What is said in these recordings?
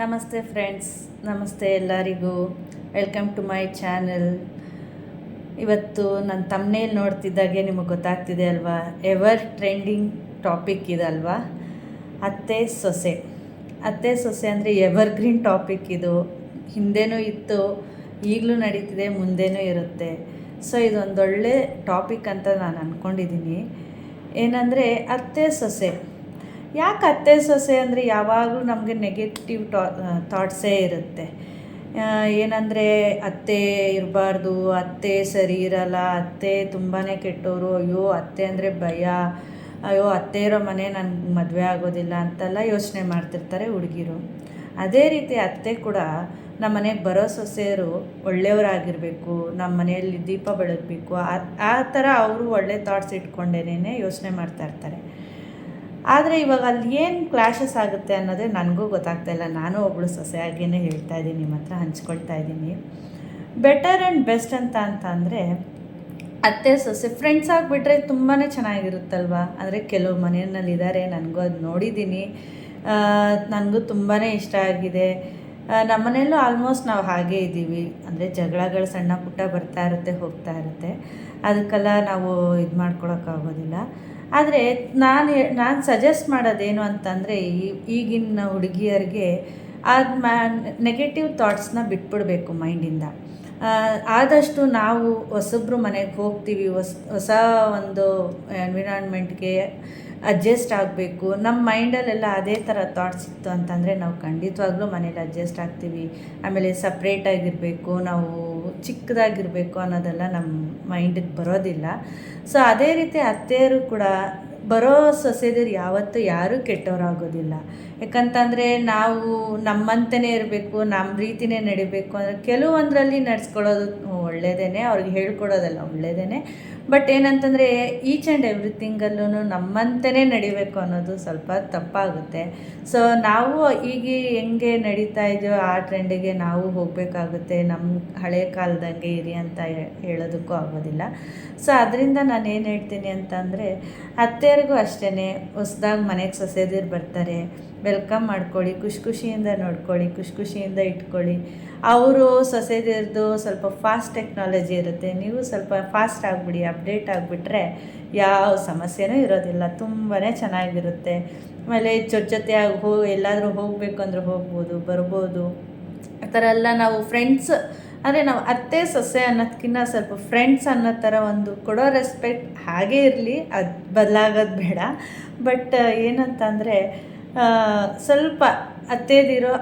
ನಮಸ್ತೆ ಫ್ರೆಂಡ್ಸ್, ನಮಸ್ತೆ ಎಲ್ಲರಿಗೂ. Welcome to my channel. ಇವತ್ತು ನನ್ನ ತಮ್ಮನೇಲಿ ನೋಡ್ತಿದ್ದಾಗೆ ನಿಮಗೆ ಗೊತ್ತಾಗ್ತಿದೆ ಅಲ್ವಾ? ಎವರ್ ಟ್ರೆಂಡಿಂಗ್ ಟಾಪಿಕ್ ಇದಲ್ವಾ? ಅತ್ತೆ ಸೊಸೆ. ಅತ್ತೆ ಸೊಸೆ ಅಂದರೆ ಎವರ್ಗ್ರೀನ್ ಟಾಪಿಕ್ ಇದು. ಹಿಂದೆನೂ ಇತ್ತು, ಈಗಲೂ ನಡೀತಿದೆ, ಮುಂದೆನೂ ಇರುತ್ತೆ. ಸೊ ಇದೊಂದೊಳ್ಳೆ ಟಾಪಿಕ್ ಅಂತ ನಾನು ಅಂದ್ಕೊಂಡಿದ್ದೀನಿ ಏನಂದರೆ ಅತ್ತೆ ಸೊಸೆ. ಯಾಕೆ ಅತ್ತೆ ಸೊಸೆ ಅಂದರೆ ಯಾವಾಗಲೂ ನಮಗೆ ನೆಗೆಟಿವ್ ಟಾ ಥಾಟ್ಸೇ ಇರುತ್ತೆ. ಏನಂದರೆ ಅತ್ತೆ ಇರಬಾರ್ದು, ಅತ್ತೆ ಸರಿ ಇರಲ್ಲ, ಅತ್ತೆ ತುಂಬಾ ಕೆಟ್ಟವರು ಅಯ್ಯೋ ಅತ್ತೆ ಅಂದರೆ ಭಯ, ಅಯ್ಯೋ ಅತ್ತೆ ಇರೋ ಮನೆ ನನಗೆ ಮದುವೆ ಆಗೋದಿಲ್ಲ ಅಂತೆಲ್ಲ ಯೋಚನೆ ಮಾಡ್ತಿರ್ತಾರೆ ಹುಡುಗಿರು. ಅದೇ ರೀತಿ ಅತ್ತೆ ಕೂಡ ನಮ್ಮ ಮನೆಗೆ ಬರೋ ಸೊಸೆಯರು ಒಳ್ಳೆಯವರಾಗಿರಬೇಕು ನಮ್ಮ ಮನೆಯಲ್ಲಿ ದೀಪ ಬೆಳಗಬೇಕು, ಆ ಥರ ಅವರು ಒಳ್ಳೆ ಥಾಟ್ಸ್ ಇಟ್ಕೊಂಡೇನೆ ಯೋಚನೆ ಮಾಡ್ತಾ ಇರ್ತಾರೆ. ಆದರೆ ಇವಾಗ ಅಲ್ಲಿ ಏನು ಕ್ಲಾಶಸ್ ಆಗುತ್ತೆ ಅನ್ನೋದೇ ನನಗೂ ಗೊತ್ತಾಗ್ತಾ ಇಲ್ಲ. ನಾನು ಒಬ್ಬಳು ಸೊಸೆಯಾಗಿಯೇ ಹೇಳ್ತಾ ಇದ್ದೀನಿ, ನಿಮ್ಮ ಹತ್ರ ಹಂಚ್ಕೊಳ್ತಾ ಇದ್ದೀನಿ. ಬೆಟರ್ ಆ್ಯಂಡ್ ಬೆಸ್ಟ್ ಅಂತ ಅಂತ ಅಂದರೆ ಅತ್ತೆ, ಸೊಸೆ ಫ್ರೆಂಡ್ಸ್ ಆಗಿಬಿಟ್ರೆ ತುಂಬಾ ಚೆನ್ನಾಗಿರುತ್ತಲ್ವಾ? ಅಂದರೆ ಕೆಲವು ಮನೆಯಲ್ಲಿ ಇದ್ದಾರೆ ನನಗೂ ಅದು ನೋಡಿದ್ದೀನಿ. ನನಗೂ ತುಂಬಾ ಇಷ್ಟ ಆಗಿದೆ. ನಮ್ಮ ಮನೆಯಲ್ಲೂ ಆಲ್ಮೋಸ್ಟ್ ನಾವು ಹಾಗೇ ಇದ್ದೀವಿ. ಅಂದರೆ ಜಗಳಗಳು ಸಣ್ಣ ಪುಟ್ಟ ಬರ್ತಾ ಇರುತ್ತೆ, ಹೋಗ್ತಾ ಇರುತ್ತೆ. ಅದಕ್ಕೆಲ್ಲ ನಾವು ಇದು ಮಾಡ್ಕೊಳಕ್ಕಾಗೋದಿಲ್ಲ. ಆದರೆ ನಾನು ನಾನು ಸಜೆಸ್ಟ್ ಮಾಡೋದೇನು ಅಂತಂದರೆ ಈಗಿನ ಹುಡುಗಿಯರಿಗೆ ಅದು ಮ್ಯಾ ನೆಗೆಟಿವ್ ಥಾಟ್ಸ್ನ ಬಿಟ್ಬಿಡಬೇಕು ಮೈಂಡಿಂದ ಆದಷ್ಟು ನಾವು ಹೊಸಬ್ರು ಮನೆಗೆ ಹೋಗ್ತೀವಿ. ಹೊಸ ಹೊಸ ಒಂದು ಎನ್ವಿರಾನ್ಮೆಂಟ್ಗೆ ಅಡ್ಜಸ್ಟ್ ಆಗಬೇಕು. ನಮ್ಮ ಮೈಂಡಲ್ಲೆಲ್ಲ ಅದೇ ಥರ ಥಾಟ್ಸ್ ಇತ್ತು ಅಂತಂದರೆ ನಾವು ಖಂಡಿತವಾಗ್ಲೂ ಮನೇಲಿ ಅಡ್ಜಸ್ಟ್ ಆಗ್ತೀವಿ. ಆಮೇಲೆ ಸಪ್ರೇಟಾಗಿರಬೇಕು ನಾವು ಚಿಕ್ಕದಾಗಿರಬೇಕು ಅನ್ನೋದೆಲ್ಲ ನಮ್ಮ ಮೈಂಡಿಗೆ ಬರೋದಿಲ್ಲ. ಸೊ ಅದೇ ರೀತಿ ಅತ್ತೆಯರು ಕೂಡ ಬರೋ ಸೊಸೆದರು ಯಾವತ್ತೂ ಯಾರೂ ಕೆಟ್ಟವರಾಗೋದಿಲ್ಲ. ಯಾಕಂತಂದರೆ ನಾವು ನಮ್ಮಂತೆಯೇ ಇರಬೇಕು ನಮ್ಮ ರೀತಿನೇ ನಡಿಬೇಕು ಅಂದರೆ ಕೆಲವೊಂದರಲ್ಲಿ ನಡ್ಸ್ಕೊಳ್ಳೋದು ಒಳ್ಳೆಯದೇ ಅವ್ರಿಗೆ ಹೇಳ್ಕೊಡೋದೆಲ್ಲ ಒಳ್ಳೆಯದೇ ಬಟ್ ಏನಂತಂದರೆ ಈಚ್ ಆ್ಯಂಡ್ ಎವ್ರಿಥಿಂಗಲ್ಲೂ ನಮ್ಮಂತೆಯೇ ನಡಿಬೇಕು ಅನ್ನೋದು ಸ್ವಲ್ಪ ತಪ್ಪಾಗುತ್ತೆ. ಸೊ ನಾವು ಈಗ ಹೆಂಗೆ ನಡೀತಾ ಇದೆಯೋ ಆ ಟ್ರೆಂಡಿಗೆ ನಾವು ಹೋಗಬೇಕಾಗುತ್ತೆ. ನಮ್ಮ ಹಳೆ ಕಾಲದಂಗೆ ಇರಿ ಅಂತ ಹೇಳೋದಕ್ಕೂ ಆಗೋದಿಲ್ಲ. ಸೊ ಅದರಿಂದ ನಾನು ಏನು ಹೇಳ್ತೀನಿ ಅಂತಂದರೆ, ಅತ್ತೆಯರಿಗೂ ಅಷ್ಟೇ ಹೊಸ್ದಾಗಿ ಮನೆಗೆ ಸೊಸೆದಿರು ಬರ್ತಾರೆ. ವೆಲ್ಕಮ್ ಮಾಡ್ಕೊಳ್ಳಿ, ಖುಷಿ ಖುಷಿಯಿಂದ ನೋಡ್ಕೊಳ್ಳಿ, ಖುಷಿ ಖುಷಿಯಿಂದ ಇಟ್ಕೊಳ್ಳಿ. ಅವರು ಸೊಸೆದಿರ್ದು ಸ್ವಲ್ಪ ಫಾಸ್ಟ್ ಟೆಕ್ನಾಲಜಿ ಇರುತ್ತೆ. ನೀವು ಸ್ವಲ್ಪ ಫಾಸ್ಟ್ ಆಗಿಬಿಡಿ ಅಪ್ಡೇಟ್ ಆಗಿಬಿಟ್ರೆ ಯಾವ ಸಮಸ್ಯೆನೂ ಇರೋದಿಲ್ಲ. ತುಂಬಾ ಚೆನ್ನಾಗಿರುತ್ತೆ. ಆಮೇಲೆ ಜೊತೆ ಜೊತೆಯಾಗಿ ಹೋ, ಎಲ್ಲಾದರೂ ಹೋಗಬೇಕು ಅಂದರೆ ಹೋಗ್ಬೋದು, ಬರ್ಬೋದು. ಆ ಥರ ಎಲ್ಲ ನಾವು ಫ್ರೆಂಡ್ಸ್ ಅಂದರೆ ನಾವು ಅತ್ತೆ, ಸೊಸೆ ಅನ್ನೋದಕ್ಕಿಂತ ಸ್ವಲ್ಪ ಫ್ರೆಂಡ್ಸ್ ಅನ್ನೋ ಥರ ಒಂದು ಕೊಡೋ ರೆಸ್ಪೆಕ್ಟ್ ಹಾಗೇ ಇರಲಿ. ಅದು ಬದಲಾಗೋದು ಬೇಡ. ಬಟ್ ಏನಂತಂದರೆ ಸ್ವಲ್ಪ ಅತ್ತೆದಿರೋ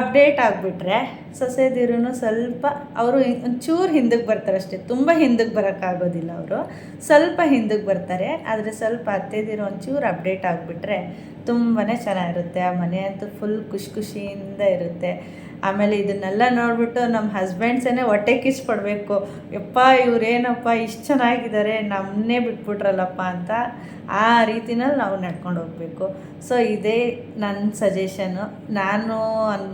ಅಪ್ಡೇಟ್ ಆಗಿಬಿಟ್ರೆ ಸೊಸೆದಿರೂ ಸ್ವಲ್ಪ ಅವರು ಒಂಚೂರು ಹಿಂದಕ್ಕೆ ಬರ್ತಾರೆ ಅಷ್ಟೇ. ತುಂಬ ಹಿಂದಕ್ಕೆ ಬರೋಕ್ಕಾಗೋದಿಲ್ಲ ಅವರು. ಸ್ವಲ್ಪ ಹಿಂದಕ್ಕೆ ಬರ್ತಾರೆ. ಆದರೆ ಸ್ವಲ್ಪ ಅತ್ತೆದಿರೋ ಒಂಚೂರು ಅಪ್ಡೇಟ್ ಆಗಿಬಿಟ್ರೆ ತುಂಬಾ ಚೆನ್ನಾಗಿರುತ್ತೆ. ಆ ಮನೆ ಅಂತೂ ಫುಲ್ ಖುಷಿ ಖುಷಿಯಿಂದ ಇರುತ್ತೆ. ಆಮೇಲೆ ಇದನ್ನೆಲ್ಲ ನೋಡಿಬಿಟ್ಟು ನಮ್ಮ ಹಸ್ಬೆಂಡ್ಸೇ ಹೊಟ್ಟೆ ಕಿಚ್ಚು ಪಡಬೇಕು. ಯಪ್ಪ, ಇವರೇನಪ್ಪ, ಇಷ್ಟು ಚೆನ್ನಾಗಿದ್ದಾರೆ ನಮ್ಮನ್ನೇ ಬಿಟ್ಬಿಟ್ರಲ್ಲಪ್ಪ ಅಂತ ಆ ರೀತಿನಲ್ಲಿ ನಾವು ನಡ್ಕೊಂಡು ಹೋಗಬೇಕು. ಸೊ ಇದೇ ನನ್ನ ಸಜೆಷನು ನಾನು ಅನ್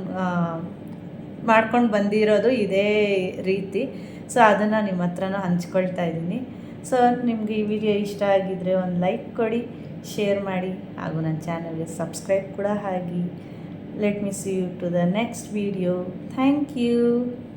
ಮಾಡ್ಕೊಂಡು ಬಂದಿರೋದು ಇದೇ ರೀತಿ. ಸೊ ಅದನ್ನು ನಿಮ್ಮ ಹತ್ರನೂ ಹಂಚ್ಕೊಳ್ತಾ ಇದ್ದೀನಿ. ಸೊ ನಿಮಗೆ ಈ ವಿಡಿಯೋ ಇಷ್ಟ ಆಗಿದ್ದರೆ ಒಂದು ಲೈಕ್ ಕೊಡಿ, ಶೇರ್ ಮಾಡಿ, ಹಾಗೂ ನನ್ನ ಚಾನಲ್ಗೆ ಸಬ್ಸ್ಕ್ರೈಬ್ ಕೂಡ ಆಗಿ let me see you to the next video. Thank you.